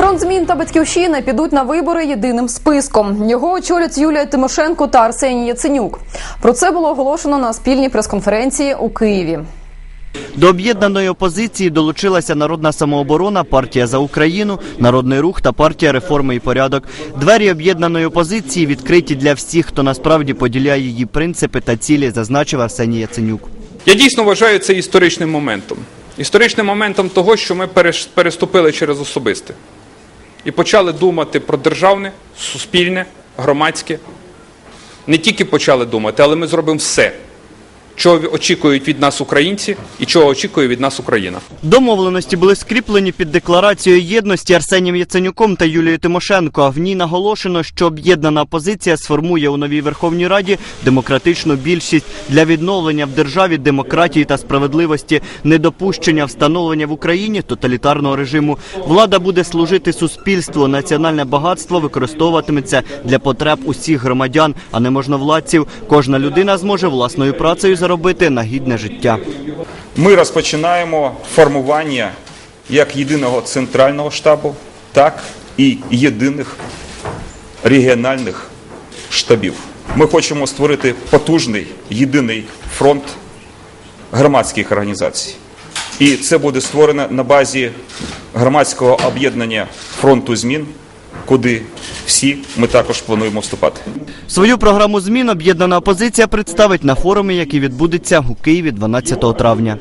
Фронт змін та батьківщина підуть на вибори єдиним списком. Його очолять Юлія Тимошенко та Арсеній Яценюк. Про це було оголошено на спільній прес-конференції у Києві. До об'єднаної опозиції долучилася Народна самооборона, партія за Україну, Народний рух та партія реформи і порядок. Двері об'єднаної опозиції відкриті для всіх, хто насправді поділяє її принципи та цілі, зазначив Арсеній Яценюк. Я дійсно вважаю це історичним моментом. Історичним моментом того, що ми переступили через особисте і почали думати про державне, суспільне, громадське. Не тільки почали думати, але ми зробимо все, чого очікують від нас українці і чого очікує від нас Україна. Домовленості були скріплені під декларацією єдності Арсенієм Яценюком та Юлією Тимошенко. В ній наголошено, що об'єднана опозиція сформує у новій Верховній Раді демократичну більшість для відновлення в державі демократії та справедливості, недопущення встановлення в Україні тоталітарного режиму. Влада буде служити суспільству. Національне багатство використовуватиметься для потреб усіх громадян, а не можновладців. Кожна людина зможе власною працею заробити на гідне життя. Ми розпочинаємо формування як єдиного центрального штабу, так і єдиних регіональних штабів. Ми хочемо створити потужний єдиний фронт громадських організацій. І це буде створено на базі громадського об'єднання фронту змін, куди всі ми також плануємо вступати. Свою програму змін об'єднана опозиція представить на форумі, який відбудеться у Києві 12 травня.